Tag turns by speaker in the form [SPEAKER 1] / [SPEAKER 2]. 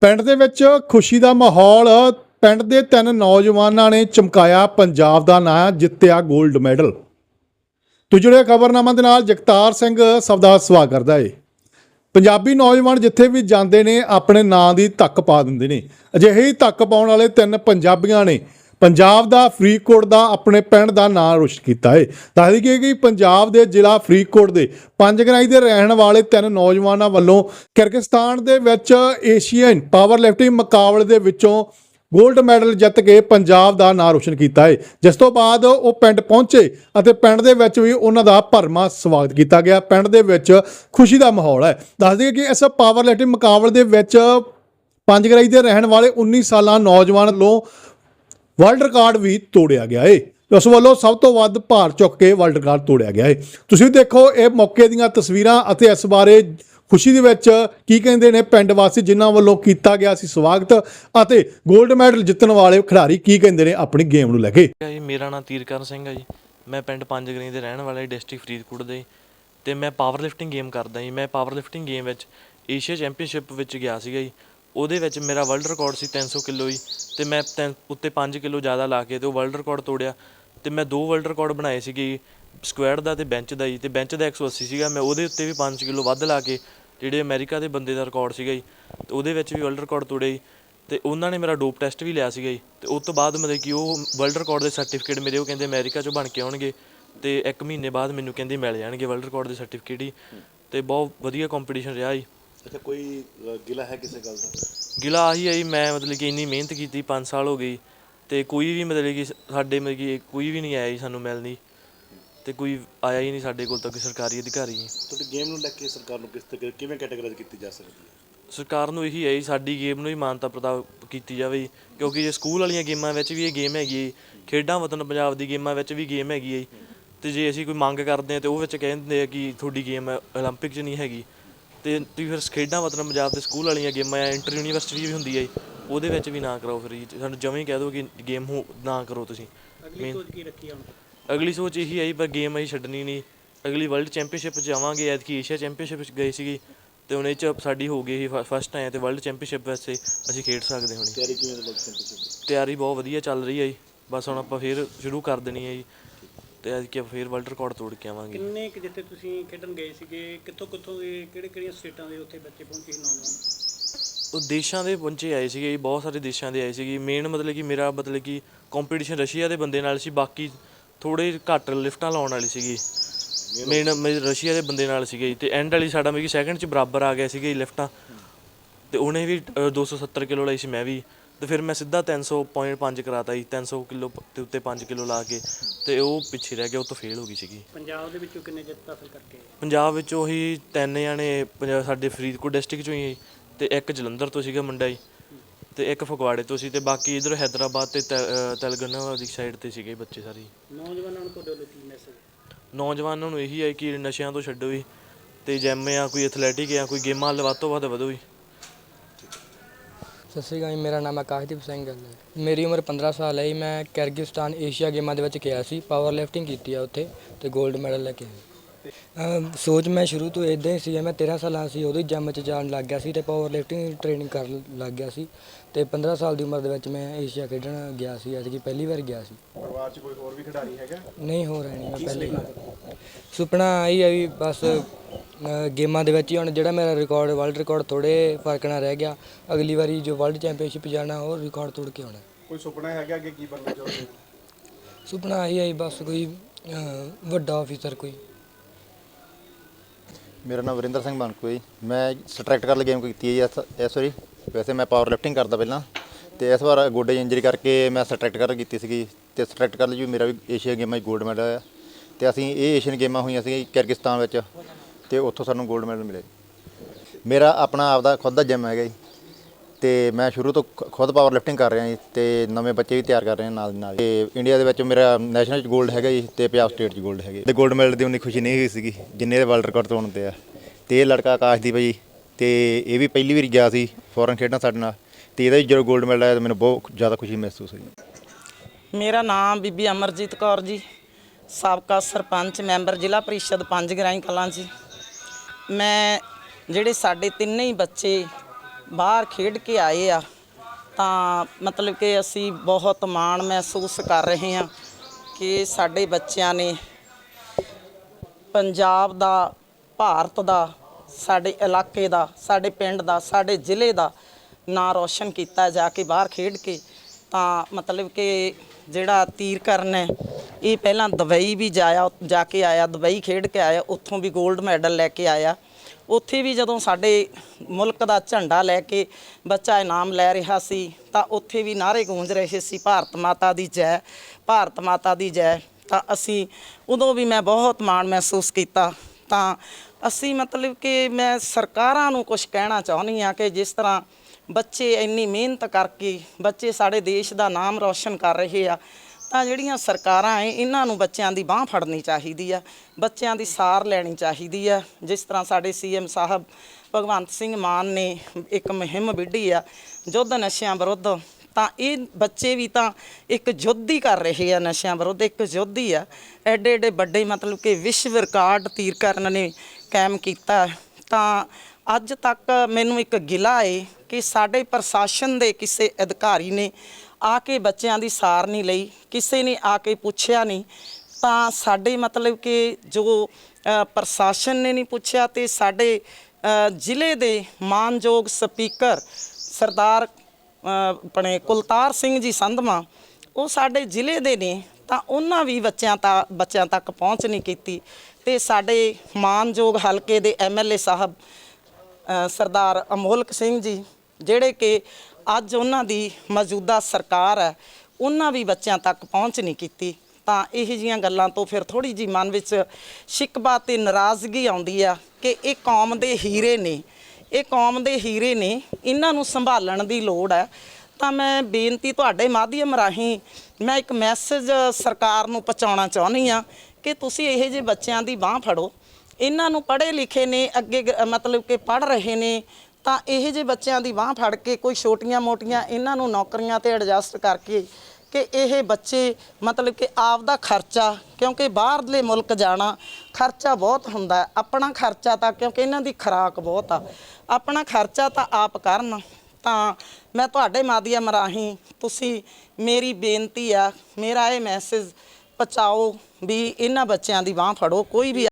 [SPEAKER 1] ਪਿੰਡ ਦੇ ਵਿੱਚ ਖੁਸ਼ੀ ਦਾ ਮਾਹੌਲ, ਪਿੰਡ ਦੇ ਤਿੰਨ ਨੌਜਵਾਨਾਂ ਨੇ ਚਮਕਾਇਆ ਪੰਜਾਬ ਦਾ ਨਾਂ, ਜਿੱਤਿਆ 골ਡ ਮੈਡਲ ਤੋ ਜੁੜੇ ਖਬਰਨਾਮਾ ਦੇ ਨਾਲ ਜਗਤਾਰ ਸਿੰਘ ਸਭ ਦਾ ਸਵਾਗਤ ਕਰਦਾ ਏ। ਪੰਜਾਬੀ ਨੌਜਵਾਨ ਜਿੱਥੇ ਵੀ ਜਾਂਦੇ ਨੇ, ਆਪਣੇ ਨਾਂ ਦੀ ਧੱਕ ਪਾ ਦਿੰਦੇ ਨੇ। ਅਜਿਹੇ ਹੀ ਧੱਕ ਪਾਉਣ ਵਾਲੇ ਤਿੰਨ ਪੰਜਾਬੀਆਂ ਨੇ ਪੰਜਾਬ ਦਾ ਫਰੀਦਕੋਟ ਦਾ ਆਪਣੇ ਪਿੰਡ ਦਾ ਨਾਂ ਰੋਸ਼ਨ ਕੀਤਾ ਹੈ ਦੱਸ ਦਈਏ ਕਿ ਪੰਜਾਬ ਦੇ ਜ਼ਿਲ੍ਹਾ ਫਰੀਦਕੋਟ ਦੇ ਪੰਜਗਰਾਈ ਦੇ ਰਹਿਣ ਵਾਲੇ ਤਿੰਨ ਨੌਜਵਾਨਾਂ ਵੱਲੋਂ ਕਿਰਗਿਸਤਾਨ ਦੇ ਵਿੱਚ ਏਸ਼ੀਅਨ ਪਾਵਰ ਲਿਫਟਿੰਗ ਮੁਕਾਬਲੇ ਦੇ ਵਿੱਚੋਂ ਗੋਲਡ ਮੈਡਲ ਜਿੱਤ ਕੇ ਪੰਜਾਬ ਦਾ ਨਾਂ ਰੋਸ਼ਨ ਕੀਤਾ ਹੈ ਜਿਸ ਤੋਂ ਬਾਅਦ ਉਹ ਪਿੰਡ ਪਹੁੰਚੇ ਅਤੇ ਪਿੰਡ ਦੇ ਵਿੱਚ ਵੀ ਉਹਨਾਂ ਦਾ ਭਰਮਾ ਸਵਾਗਤ ਕੀਤਾ ਗਿਆ। ਪਿੰਡ ਦੇ ਵਿੱਚ ਖੁਸ਼ੀ ਦਾ ਮਾਹੌਲ ਹੈ। ਦੱਸ ਦਈਏ ਕਿ ਇਸ ਪਾਵਰ ਲਿਫਟਿੰਗ ਮੁਕਾਬਲੇ ਦੇ ਵਿੱਚ ਪੰਜਗਰਾਈ ਦੇ ਰਹਿਣ ਵਾਲੇ 19 ਸਾਲਾਂ ਨੌਜਵਾਨ ਵੱਲੋਂ ਵਰਲਡ ਰਿਕਾਰਡ ਵੀ ਤੋੜਿਆ ਗਿਆ ਏ। ਉਸ ਵੱਲੋਂ ਸਭ ਤੋਂ ਵੱਧ ਭਾਰ ਚੁੱਕ ਕੇ ਵਰਲਡ ਰਿਕਾਰਡ ਤੋੜਿਆ ਗਿਆ ਏ। ਤੁਸੀਂ ਦੇਖੋ, ਇਹ ਮੌਕੇ ਦੀਆਂ ਤਸਵੀਰਾਂ ਅਤੇ ਇਸ ਬਾਰੇ ਖੁਸ਼ੀ ਦੇ ਵਿੱਚ ਕੀ ਕਹਿੰਦੇ ਨੇ ਪਿੰਡ ਵਾਸੀ ਜਿਨ੍ਹਾਂ ਵੱਲੋਂ ਕੀਤਾ ਗਿਆ ਸੀ ਸਵਾਗਤ ਅਤੇ 골ਡ ਮੈਡਲ ਜਿੱਤਣ ਵਾਲੇ ਖਿਡਾਰੀ ਕੀ ਕਹਿੰਦੇ ਨੇ ਆਪਣੀ ਗੇਮ ਨੂੰ ਲੈ ਕੇ?
[SPEAKER 2] ਜੀ, ਮੇਰਾ ਨਾਮ ਤੀਰਕਰਨ ਸਿੰਘ ਹੈ ਜੀ। ਮੈਂ ਪਿੰਡ ਪੰਜਗਰੀ ਦੇ ਰਹਿਣ ਵਾਲਾ ਡਿਸਟ੍ਰਿਕਟ ਫਰੀਦਕੋਟ ਦੇ। ਤੇ ਮੈਂ ਪਾਵਰ ਲਿਫਟਿੰਗ ਗੇਮ ਕਰਦਾ ਜੀ। ਮੈਂ ਪਾਵਰ ਲਿਫਟਿੰਗ ਗੇਮ ਵਿੱਚ ਏਸ਼ੀਆ ਚੈਂਪੀਅਨਸ਼ਿਪ ਵਿੱਚ ਗਿਆ ਸੀਗਾ ਜੀ। ਉਹਦੇ ਵਿੱਚ ਮੇਰਾ ਵਰਲਡ ਰਿਕਾਰਡ ਸੀ 300 ਕਿਲੋ ਹੀ ਤੇ ਮੈਂ ਤਿੰਨ- ਉੱਤੇ 5 ਕਿਲੋ ਜ਼ਿਆਦਾ ਲਾ ਕੇ ਤੇ ਉਹ ਵਰਲਡ ਰਿਕਾਰਡ ਤੋੜਿਆ ਤੇ ਮੈਂ ਦੋ ਵਰਲਡ ਰਿਕਾਰਡ ਬਣਾਏ ਸੀਗੇ ਸਕੁਐਡ ਦਾ ਤੇ ਬੈਂਚ ਦਾ ਜੀ ਤੇ ਬੈਂਚ ਦਾ 180 ਸੀਗਾ, ਮੈਂ ਉਹਦੇ ਉੱਤੇ ਵੀ 5 ਕਿਲੋ ਵੱਧ ਲਾ ਕੇ ਜਿਹੜੇ ਅਮਰੀਕਾ ਦੇ ਬੰਦੇ ਦਾ ਰਿਕਾਰਡ ਸੀਗਾ ਜੀ, ਤੇ ਉਹਦੇ ਵਿੱਚ ਵੀ ਵਰਲਡ ਰਿਕਾਰਡ ਤੋੜਿਆ ਜੀ ਤੇ ਉਹਨਾਂ ਨੇ ਮੇਰਾ ਡੋਪ ਟੈਸਟ ਵੀ ਲਿਆ ਸੀਗਾ ਜੀ ਤੇ ਉਸ ਤੋਂ ਬਾਅਦ ਮਤਲਬ ਕਿ ਉਹ ਵਰਲਡ ਰਿਕਾਰਡ ਦੇ ਸਰਟੀਫਿਕੇਟ ਮੇਰੇ ਉਹ ਕਹਿੰਦੇ ਅਮਰੀਕਾ ਚੋਂ ਬਣ ਕੇ ਆਉਣਗੇ ਤੇ ਇੱਕ ਮਹੀਨੇ ਬਾਅਦ ਮੈਨੂੰ ਕਹਿੰਦੇ ਮਿਲ ਜਾਣਗੇ ਵਰਲਡ ਰਿਕਾਰਡ ਦੇ ਸਰਟੀਫਿਕੇਟ ਹੀ ਤੇ ਬਹੁਤ ਵਧੀਆ ਕੰਪੀਟੀਸ਼ਨ ਰਿਹਾ ਜੀ।
[SPEAKER 3] ਅੱਛਾ ਕੋਈ ਅ, ਗਿਲਾ ਹੈ ਕਿਸੇ ਗੱਲ ਦਾ
[SPEAKER 2] ਗਿਲਾ ਆਹੀ ਹੈ ਜੀ ਮੈਂ ਮਤਲਬ ਕਿ ਇੰਨੀ ਮਿਹਨਤ ਕੀਤੀ 5 ਸਾਲ ਹੋ ਗਈ ਤੇ ਕੋਈ ਵੀ ਮਤਲਬ ਕਿ ਸਾਡੇ ਮਤਲਬ ਕਿ ਕੋਈ ਵੀ ਨਹੀਂ ਆਇਆ ਜੀ ਸਾਨੂੰ ਮਿਲਣੀ ਤੇ ਕੋਈ ਆਇਆ ਹੀ ਨਹੀਂ ਸਾਡੇ ਕੋਲ ਤੱਕ ਸਰਕਾਰੀ ਅਧਿਕਾਰੀ ਜੀ
[SPEAKER 3] ਤੁਹਾਡੀ ਗੇਮ ਨੂੰ ਲੈ ਕੇ ਸਰਕਾਰ ਨੂੰ ਕਿਸ ਤਰੀਕੇ ਕਿਵੇਂ ਕੈਟਾਗਰਾਈਜ਼ ਕੀਤੀ ਜਾ ਸਕਦੀ ਹੈ
[SPEAKER 2] ਸਰਕਾਰ ਨੂੰ ਇਹੀ ਹੈ ਜੀ ਸਾਡੀ ਗੇਮ ਨੂੰ ਹੀ ਮਾਨਤਾ ਪ੍ਰਦਾਨ ਕੀਤੀ ਜਾਵੇ ਜੀ। ਕਿਉਂਕਿ ਜੇ ਸਕੂਲ ਵਾਲੀਆਂ ਗੇਮਾਂ ਵਿੱਚ ਵੀ ਇਹ ਗੇਮ ਹੈਗੀ ਹੈ ਜੀ, ਖੇਡਾਂ ਵਤਨ ਪੰਜਾਬ ਦੀ ਗੇਮਾਂ ਵਿੱਚ ਵੀ ਗੇਮ ਹੈਗੀ ਹੈ ਜੀ। ਤੇ ਜੇ ਅਸੀਂ ਕੋਈ ਮੰਗ ਕਰਦੇ ਹਾਂ ਤੇ ਉਹ ਵਿੱਚ ਕਹਿੰਦੇ ਆ ਕਿ ਤੁਹਾਡੀ ਗੇਮ 올림픽 'ਚ ਨਹੀਂ ਹੈਗੀ ਤੇ ਤੁਸੀਂ ਫਿਰ ਖੇਡਾਂ ਵਤਨ ਪੰਜਾਬ ਦੇ ਸਕੂਲ ਵਾਲੀਆਂ ਗੇਮਾਂ ਆ ਇੰਟਰ ਯੂਨੀਵਰਸਿਟੀ ਵੀ ਹੁੰਦੀ ਹੈ ਜੀ, ਉਹਦੇ ਵਿੱਚ ਵੀ ਨਾ ਕਰਾਓ ਫਿਰ ਜੀ ਸਾਨੂੰ ਜਮਾਂ ਹੀ ਕਹਿ ਦਿਓ ਕਿ ਗੇਮ ਹੋ ਨਾ ਕਰੋ ਤੁਸੀਂ। ਅਗਲੀ ਸੋਚ ਕੀ ਰੱਖੀ ਹੁਣ? ਅਗਲੀ ਸੋਚ ਇਹੀ ਜੀ ਪਰ ਗੇਮ ਅਸੀਂ ਛੱਡਣੀ ਨਹੀਂ। ਅਗਲੀ ਵਰਲਡ ਚੈਂਪੀਅਨਸ਼ਿਪ 'ਚ ਜਾਵਾਂਗੇ ਐਤਕੀ ਏਸ਼ੀਆ ਚੈਂਪੀਅਨਸ਼ਿਪ 'ਚ ਗਏ ਸੀਗੀ ਤੇ ਹੁਣ ਇਹ 'ਚ ਸਾਡੀ ਹੋ ਗਈ ਸੀ ਫਸਟ ਆਏ ਤੇ ਵਰਲਡ ਚੈਂਪੀਅਨਸ਼ਿਪ ਵਾਸਤੇ ਅਸੀਂ ਖੇਡ ਸਕਦੇ ਹੁਣ।
[SPEAKER 3] ਤਿਆਰੀ ਕਿਵੇਂ ਲੱਗ ਚੈਂਪੀਅਨਸ਼ਿਪ
[SPEAKER 2] ਤਿਆਰੀ ਬਹੁਤ ਵਧੀਆ ਚੱਲ ਰਹੀ ਹੈ ਜੀ ਬਸ ਹੁਣ ਆਪਾਂ ਫੇਰ ਸ਼ੁਰੂ ਕਰ ਦੇਣੀ ਹੈ ਜੀ। ਤੇ ਐਤਕੀ ਆਪਾਂ ਫੇਰ ਵਰਲਡ ਰਿਕਾਰਡ ਤੋੜ ਕੇ ਆਵਾਂਗੇ?
[SPEAKER 4] ਕਿੰਨੇ ਕਿ ਜਿੱਥੇ ਤੁਸੀਂ ਖੇਡਣ ਗਏ ਸੀਗੇ ਕਿੱਥੋਂ ਕਿੱਥੋਂ ਦੇ ਕਿਹੜੇ ਕਿਹੜੀਆਂ ਸਟੇਟਾਂ ਦੇ ਉੱਥੇ ਬੱਚੇ ਪਹੁੰਚੇ ਸੀ ਨੌਜਵਾਨ?
[SPEAKER 2] ਉਹ ਦੇਸ਼ਾਂ ਦੇ ਪਹੁੰਚੇ ਆਏ ਸੀਗੇ ਜੀ ਬਹੁਤ ਸਾਰੇ ਦੇਸ਼ਾਂ ਦੇ ਆਏ ਸੀਗੇ ਮੇਨ ਮਤਲਬ ਕਿ ਮੇਰਾ ਮਤਲਬ ਕਿ ਕੰਪੀਟੀਸ਼ਨ ਰਸ਼ੀਆ ਦੇ ਬੰਦੇ ਨਾਲ ਸੀ ਬਾਕੀ ਥੋੜੇ ਘੱਟ ਲਿਫਟਾਂ ਲਾਉਣ ਵਾਲੀ ਸੀਗੀ ਮੇਨ ਮੇਰੇ ਰਸ਼ੀਆ ਦੇ ਬੰਦੇ ਨਾਲ ਸੀਗੇ ਜੀ। ਤੇ ਐਂਡ ਵਾਲੀ ਸਾਡਾ ਮੇਰੀ ਸੈਕੰਡ ਚ ਬਰਾਬਰ ਆ ਗਿਆ ਸੀਗੇ ਜੀ ਲਿਫਟਾਂ ਤੇ ਉਹਨੇ ਵੀ ਅ, 270 ਕਿਲੋ ਲਈ ਸੀ ਮੈਂ ਵੀ ਤੇ ਫਿਰ ਮੈਂ ਸਿੱਧਾ 300.5 ਕਰਾਤਾ ਜੀ 300 ਕਿਲੋ ਦੇ ਉੱਤੇ 5 ਕਿਲੋ ਲਾ ਕੇ ਤੇ ਉਹ ਪਿੱਛੇ ਰਹਿ ਗਿਆ ਉਹ ਤੋਂ ਫੇਲ ਹੋ ਗਈ ਸੀਗੀ
[SPEAKER 4] ਪੰਜਾਬ ਦੇ ਵਿੱਚੋਂ ਕਿੰਨੇ ਜਿੱਤ ਹਾਸਲ ਕਰਕੇ ਆਏ?
[SPEAKER 2] ਪੰਜਾਬ ਵਿੱਚ ਉਹੀ ਤਿੰਨ ਜਾਣੇ ਪੰਜਾਬ ਸਾਡੇ ਫਰੀਦਕੋਟ ਡਿਸਟ੍ਰਿਕਟ ਚੋਂ ਹੀ ਤੇ ਇੱਕ ਜਲੰਧਰ ਤੋਂ ਸੀਗਾ ਮੁੰਡਾ ਜੀ ਤੇ ਇੱਕ ਫਗਵਾੜੇ ਤੋਂ ਸੀ ਤੇ ਬਾਕੀ ਇਧਰ ਹੈਦਰਾਬਾਦ ਤੇ ਤੈ- ਅਹ ਤੇਲੰਗਾਨਾ ਦੀ ਸਾਈਡ ਤੇ ਸੀਗੇ ਬੱਚੇ ਸਾਰੇ ਹੀ।
[SPEAKER 4] ਨੌਜਵਾਨਾਂ ਨੂੰ ਤੁਹਾਡੇ ਵੱਲੋਂ ਕੀ ਮੈਸੇਜ
[SPEAKER 2] ਨੌਜਵਾਨਾਂ ਨੂੰ ਇਹੀ ਹੈ ਕਿ ਨਸ਼ਿਆਂ ਤੋਂ ਛੱਡੋ ਵੀ ਤੇ ਜਿਮ ਆ ਕੋਈ ਐਥਲੈਟਿਕ ਆ ਕੋਈ ਗੇਮਾਂ ਵੱਲ ਵੱਧ ਤੋਂ ਵੱਧ ਵਧੋ ਵੀ
[SPEAKER 5] ਸਤਿ ਸ਼੍ਰੀ ਅਕਾਲ ਜੀ, ਮੇਰਾ ਨਾਮ ਆਕਾਸ਼ਦੀਪ ਸਿੰਘ ਹੈ। ਮੇਰੀ ਉਮਰ 15 ਸਾਲ ਹੈ ਜੀ। ਮੈਂ ਕਿਰਗਿਸਤਾਨ ਏਸ਼ੀਆ ਗੇਮਾਂ ਦੇ ਵਿੱਚ ਗਿਆ ਸੀ। ਪਾਵਰ ਲਿਫਟਿੰਗ ਕੀਤੀ ਆ ਉੱਥੇ ਤੇ 골ਡ ਮੈਡਲ ਲੈ ਕੇ ਆਇਆ ਅਮ ਸੋਚ ਮੈਂ ਸ਼ੁਰੂ ਤੋਂ ਇਦਾਂ ਹੀ ਸੀ। ਮੈਂ 13 ਸਾਲਾਂ ਸੀ। ਉਦੋਂ ਹੀ ਜਿਮ 'ਚ ਜਾਣ ਲੱਗ ਗਿਆ ਸੀ ਤੇ ਪਾਵਰ ਲਿਫਟਿੰਗ ਟ੍ਰੇਨਿੰਗ ਕਰਨ ਲੱਗ ਗਿਆ ਸੀ। ਤੇ 15 ਸਾਲ ਦੀ ਉਮਰ ਦੇ ਵਿੱਚ ਮੈਂ ਏਸ਼ੀਆ ਖੇਡਣ ਗਿਆ ਸੀ ਅੱਜ ਕੀ ਪਹਿਲੀ ਵਾਰ ਗਿਆ ਸੀ।
[SPEAKER 3] ਪਰਿਵਾਰ 'ਚ ਕੋਈ ਹੋਰ ਵੀ ਖਿਡਾਰੀ ਹੈਗਾ?
[SPEAKER 5] ਨਹੀਂ ਹੋ ਰਿਹਾ ਨਹੀਂ ਮੈਂ ਪਹਿਲੇ ਸੁਪਨਾ ਇਹ ਹੈ ਵੀ ਬਸ ਅ, ਗੇਮਾਂ ਦੇ ਵਿੱਚ ਹੀ ਹੁਣ ਜਿਹੜਾ ਮੇਰਾ ਰਿਕਾਰਡ ਵਰਲਡ ਰਿਕਾਰਡ ਥੋੜੇ ਫ਼ਰਕ ਨਾਲ ਰਹਿ ਗਿਆ। ਅਗਲੀ ਵਾਰੀ ਜੋ ਵਰਲਡ ਚੈਂਪੀਅਨਸ਼ਿਪ ਜਾਣਾ ਉਹ ਰਿਕਾਰਡ ਤੋੜ ਕੇ ਆਉਣਾ।
[SPEAKER 3] ਕੋਈ ਸੁਪਨਾ ਹੈਗਾ ਅੱਗੇ ਕੀ ਬਣਨਾ ਚਾਹੁੰਦੇ ਹੋ?
[SPEAKER 5] ਸੁਪਨਾ ਇਹ ਹੈ ਜੀ ਬਸ ਕੋਈ ਅ, ਵੱਡਾ ਆਫੀਸਰ ਕੋਈ।
[SPEAKER 6] ਮੇਰਾ ਨਾਮ ਵਰਿੰਦਰ ਸਿੰਘ ਮਾਨਕੂ ਹੈ ਜੀ। ਮੈਂ ਸਟਰੈਕਟ ਕਰਨ ਗੇਮ ਕੀਤੀ ਹੈ ਜੀ ਇਸ- ਇਸ ਵਾਰੀ। ਵੈਸੇ ਮੈਂ ਪਾਵਰ ਲਿਫਟਿੰਗ ਕਰਦਾ ਪਹਿਲਾਂ ਤੇ ਇਸ ਵਾਰ ਗੋਡੇ ਇੰਜਰੀ ਕਰਕੇ ਮੈਂ ਸਟ੍ਰੈਕਟ ਕਰ ਕੀਤੀ ਸੀਗੀ ਤੇ ਸਟ੍ਰੈਕਟ ਕਰ ਲਈ ਵੀ ਮੇਰਾ ਵੀ ਏਸ਼ੀਆ ਗੇਮਾਂ 'ਚ ਗੋਲਡ ਮੈਡਲ ਆਇਆ ਤੇ ਅਸੀਂ ਇਹ ਏਸ਼ੀਅਨ ਗੇਮਾਂ ਹੋਈਆਂ ਸੀ ਕਿਰਗਿਸਤਾਨ ਵਿੱਚ ਤੇ ਉੱਥੋਂ ਸਾਨੂੰ ਗੋਲਡ ਮੈਡਲ ਮਿਲੇ। ਮੇਰਾ ਆਪਣਾ ਆਪ ਦਾ ਖੁਦ ਦਾ ਜਿੰਮ ਹੈਗਾ ਜੀ ਤੇ ਮੈਂ ਸ਼ੁਰੂ ਤੋਂ ਖੁਦ ਪਾਵਰ ਲਿਫਟਿੰਗ ਕਰ ਰਿਹਾ ਜੀ ਤੇ ਨਵੇਂ ਬੱਚੇ ਵੀ ਤਿਆਰ ਕਰ ਰਹੇ ਨਾਲ ਨਾਲ ਤੇ ਇੰਡੀਆ ਦੇ ਵਿੱਚ ਮੇਰਾ ਨੈਸ਼ਨਲ ਚ ਗੋਲਡ ਹੈਗਾ ਜੀ ਤੇ ਪੰਜਾਬ ਸਟੇਟ ਚ ਗੋਲਡ ਹੈਗੇ ਤੇ ਗੋਲਡ ਮੈਡਲ ਦੀ ਉਨੀ ਖੁਸ਼ੀ ਨਹੀਂ ਹੋਈ ਸੀਗੀ, ਜਿੰਨੇ ਦੇ ਵਰਲਡ ਰਿਕਾਰਡ ਤੋੜਨ ਤੇ ਆ। ਤੇ ਇਹ ਲੜਕਾ ਆਕਾਸ਼ਦੀਪ ਜੀ ਤੇ ਇਹ ਵੀ ਪਹਿਲੀ ਵਾਰੀ ਗਿਆ ਸੀ ਫੋਰਨ ਖੇਡਾਂ ਸਾਡੇ ਨਾਲ ਤੇ ਇਹਦਾ ਵੀ ਜਦੋਂ 골ਡ ਮੈਡਲ ਆਇਆ ਤਾਂ ਮੈਨੂੰ ਬਹੁਤ ਜ਼ਿਆਦਾ ਖੁਸ਼ੀ ਮਹਿਸੂਸ ਹੋਈ।
[SPEAKER 7] ਮੇਰਾ ਨਾਮ ਬੀਬੀ ਅਮਰਜੀਤ ਕੌਰ ਜੀ, ਸਾਬਕਾ ਸਰਪੰਚ, ਮੈਂਬਰ ਜ਼ਿਲ੍ਹਾ ਪ੍ਰੀਸ਼ਦ ਪੰਜ ਗ੍ਰਾਈ ਕਲਾਂ ਜੀ। ਮੈਂ ਜਿਹੜੇ ਸਾਡੇ ਤਿੰਨੇ ਹੀ ਬੱਚੇ ਬਾਹਰ ਖੇਡ ਕੇ ਆਏ ਆ, ਤਾਂ ਮਤਲਬ ਕਿ ਅਸੀਂ ਬਹੁਤ ਮਾਣ ਮਹਿਸੂਸ ਕਰ ਰਹੇ ਹਾਂ ਕਿ ਸਾਡੇ ਬੱਚਿਆਂ ਨੇ ਪੰਜਾਬ ਦਾ, ਭਾਰਤ ਦਾ ਸਾਡੇ ਇਲਾਕੇ ਦਾ, ਸਾਡੇ ਪਿੰਡ ਦਾ, ਸਾਡੇ ਜ਼ਿਲ੍ਹੇ ਦਾ ਨਾਂ ਰੌਸ਼ਨ ਕੀਤਾ ਜਾ ਕੇ, ਬਾਹਰ ਖੇਡ ਕੇ, ਤਾਂ ਮਤਲਬ ਕਿ ਜਿਹੜਾ ਤੀਰ ਕਰਨ ਹੈ, ਇਹ ਪਹਿਲਾਂ ਦੁਬਈ ਵੀ ਜਾਇਆ, ਜਾ ਕੇ ਆਇਆ, ਦੁਬਈ ਖੇਡ ਕੇ ਆਇਆ, ਉੱਥੋਂ ਵੀ 골ਡ ਮੈਡਲ ਲੈ ਕੇ ਆਇਆ। ਉੱਥੇ ਵੀ ਜਦੋਂ ਸਾਡੇ ਮੁਲਕ ਦਾ ਝੰਡਾ ਲੈ ਕੇ ਬੱਚਾ ਇਨਾਮ ਲੈ ਰਿਹਾ ਸੀ, ਤਾਂ ਉੱਥੇ ਵੀ ਨਾਰੇ ਗੂੰਜ ਰਹੇ ਸੀ, ਭਾਰਤ ਮਾਤਾ ਦੀ ਜੈ, ਭਾਰਤ ਮਾਤਾ ਦੀ ਜੈ। ਤਾਂ ਅਸੀਂ ਉਦੋਂ ਵੀ ਮੈਂ ਬਹੁਤ ਮਾਣ ਮਹਿਸੂਸ ਕੀਤਾ। ਤਾਂ ਅਸੀਂ ਮਤਲਬ ਕਿ ਮੈਂ ਸਰਕਾਰਾਂ ਨੂੰ ਕੁਝ ਕਹਿਣਾ ਚਾਹੁੰਦੀ ਆ ਕਿ ਜਿਸ ਤਰ੍ਹਾਂ ਬੱਚੇ ਇੰਨੀ ਮਿਹਨਤ ਕਰਕੇ ਬੱਚੇ ਸਾਡੇ ਦੇਸ਼ ਦਾ ਨਾਮ ਰੌਸ਼ਨ ਕਰ ਰਹੇ ਆ, ਤਾਂ ਜਿਹੜੀਆਂ ਸਰਕਾਰਾਂ ਏ ਇਹਨਾਂ ਨੂੰ ਬੱਚਿਆਂ ਦੀ ਬਾਹ ਫੜਨੀ ਚਾਹੀਦੀ ਆ, ਬੱਚਿਆਂ ਦੀ ਸਾਰ ਲੈਣੀ ਚਾਹੀਦੀ ਆ। ਜਿਸ ਤਰ੍ਹਾਂ ਸਾਡੇ ਸੀਐਮ ਸਾਹਿਬ ਭਗਵੰਤ ਸਿੰਘ ਮਾਨ ਨੇ ਇੱਕ ਮੁਹਿੰਮ ਵਿੱਢੀ ਆ, ਯੁੱਧ ਨਸ਼ਿਆਂ ਵਿਰੁੱਧ, ਤਾਂ ਇਹ ਬੱਚੇ ਵੀ ਤਾਂ ਇੱਕ ਯੁੱਧ ਹੀ ਕਰ ਰਹੇ ਆ ਨਸ਼ਿਆਂ ਵਿਰੁੱਧ, ਇੱਕ ਯੁੱਧ ਹੀ ਆ। ਐਡੇ ਐਡੇ ਵੱਡੇ ਮਤਲਬ ਕਿ ਵਿਸ਼ਵ ਰਿਕਾਰਡ ਤੀਰ ਕਰਨ ਨੇ ਕਾਇਮ ਕੀਤਾ ਤਾਂ ਅੱਜ ਤੱਕ ਮੈਨੂੰ ਇੱਕ ਗਿਲਾ ਏ ਕਿ ਸਾਡੇ ਪ੍ਰਸ਼ਾਸਨ ਦੇ ਕਿਸੇ ਅਧਿਕਾਰੀ ਨੇ ਆ ਕੇ ਬੱਚਿਆਂ ਦੀ ਸਾਰ ਨਹੀਂ ਲਈ, ਕਿਸੇ ਨੇ ਆ ਕੇ ਪੁੱਛਿਆ ਨਹੀਂ। ਤਾਂ ਸਾਡੇ ਮਤਲਬ ਕਿ ਜੋ ਪ੍ਰਸ਼ਾਸਨ ਨੇ ਨਹੀਂ ਪੁੱਛਿਆ ਤੇ ਸਾਡੇ ਜ਼ਿਲ੍ਹੇ ਦੇ ਮਾਨਯੋਗ ਸਪੀਕਰ ਸਰਦਾਰ ਆਪਣੇ ਕੁਲਤਾਰ ਸਿੰਘ ਜੀ ਸੰਧਮਾ ਉਹ ਸਾਡੇ ਜ਼ਿਲ੍ਹੇ ਦੇ ਨੇ, ਤਾਂ ਉਹਨਾਂ ਵੀ ਬੱਚਿਆਂ ਤਾਂ, ਬੱਚਿਆਂ ਤੱਕ ਪਹੁੰਚ ਨਹੀਂ ਕੀਤੀ। ਤੇ ਸਾਡੇ ਮਾਨਯੋਗ ਹਲਕੇ ਦੇ ਐਮਐਲਏ ਸਾਹਿਬ ਸਰਦਾਰ ਅਮੋਲਕ ਸਿੰਘ ਜੀ, ਜਿਹੜੇ ਕਿ ਅੱਜ ਉਹਨਾਂ ਦੀ ਮੌਜੂਦਾ ਸਰਕਾਰ ਹੈ, ਉਹਨਾਂ ਵੀ ਬੱਚਿਆਂ ਤੱਕ ਪਹੁੰਚ ਨਹੀਂ ਕੀਤੀ। ਤਾਂ ਇਹ ਜੀਆਂ ਗੱਲਾਂ ਤੋਂ ਫਿਰ ਥੋੜੀ ਜੀ ਮਨ ਵਿੱਚ ਸ਼ਿਕਵਾ ਤੇ ਨਾਰਾਜ਼ਗੀ ਆਉਂਦੀ ਆ ਕਿ ਇਹ ਕੌਮ ਦੇ ਹੀਰੇ ਨੇ। ਇਹ ਕੌਮ ਦੇ ਹੀਰੇ ਨੇ, ਇਹਨਾਂ ਨੂੰ ਸੰਭਾਲਣ ਦੀ ਲੋੜ ਹੈ। ਤਾਂ ਮੈਂ ਬੇਨਤੀ ਤੁਹਾਡੇ ਮਾਧਿਅਮ ਰਾਹੀਂ ਮੈਂ ਇੱਕ ਮੈਸੇਜ ਸਰਕਾਰ ਨੂੰ ਪਹੁੰਚਾਉਣਾ ਚਾਹੁੰਦੀ ਆ ਕਿ ਤੁਸੀਂ ਇਹੋ ਜਿਹੇ ਬੱਚਿਆਂ ਦੀ ਬਾਹ ਫੜੋ। ਇਹਨਾਂ ਨੂੰ ਪੜ੍ਹੇ ਲਿਖੇ ਨੇ, ਅੱਗੇ ਮਤਲਬ ਕਿ ਪੜ੍ਹ ਰਹੇ ਨੇ, ਤਾਂ ਇਹੋ ਜਿਹੇ ਬੱਚਿਆਂ ਦੀ ਬਾਹ ਫੜ ਕੇ ਕੋਈ ਛੋਟੀਆਂ-ਮੋਟੀਆਂ ਇਹਨਾਂ ਨੂੰ ਨੌਕਰੀਆਂ ਤੇ ਐਡਜਸਟ ਕਰਕੇ ਕਿ ਇਹ ਬੱਚੇ ਮਤਲਬ ਕਿ ਆਪ ਦਾ ਖਰਚਾ, ਕਿਉਂਕਿ ਬਾਹਰਲੇ ਮੁਲਕ ਜਾਣਾ ਖਰਚਾ ਬਹੁਤ ਹੁੰਦਾ, ਆਪਣਾ ਖਰਚਾ ਤਾਂ ਕਿਉਂਕਿ ਇਹਨਾਂ ਦੀ ਖੁਰਾਕ ਬਹੁਤ ਆ। ਆਪਣਾ ਖਰਚਾ ਤਾਂ ਆਪ ਕਰਨ, ਤਾਂ ਮੈਂ ਤੁਹਾਡੇ ਮਾਧਿਅਮ ਰਾਹੀਂ ਤੁਸੀਂ ਮੇਰੀ ਬੇਨਤੀ ਆ, ਮੇਰਾ ਇਹ ਮੈਸੇਜ ਪਹੁੰਚਾਓ ਵੀ ਇਹਨਾਂ ਬੱਚਿਆਂ ਦੀ ਬਾਹ ਫੜੋ ਕੋਈ ਵੀ